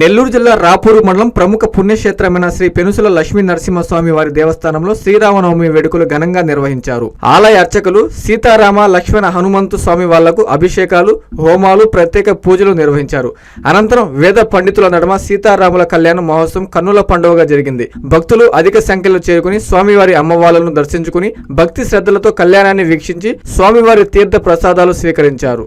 నెల్లూరు జిల్లా రాపూరు మండలం ప్రముఖ పుణ్యక్షేత్రమైన శ్రీ పెనుసుల లక్ష్మీ నరసింహస్వామి వారి దేవస్థానంలో శ్రీరామనవమి వేడుకలు ఘనంగా నిర్వహించారు. ఆలయ అర్చకులు సీతారామ లక్ష్మణ హనుమంతు స్వామి వాళ్ళకు అభిషేకాలు హోమాలు ప్రత్యేక పూజలు నిర్వహించారు. అనంతరం వేద పండితుల నడుమ సీతారాముల కళ్యాణ మహోత్సవం కన్నుల పండుగగా జరిగింది. భక్తులు అధిక సంఖ్యలో చేరుకుని స్వామివారి అమ్మవార్లను దర్శించుకుని భక్తి శ్రద్ధలతో కళ్యాణాన్ని వీక్షించి స్వామివారి తీర్థ ప్రసాదాలు స్వీకరించారు.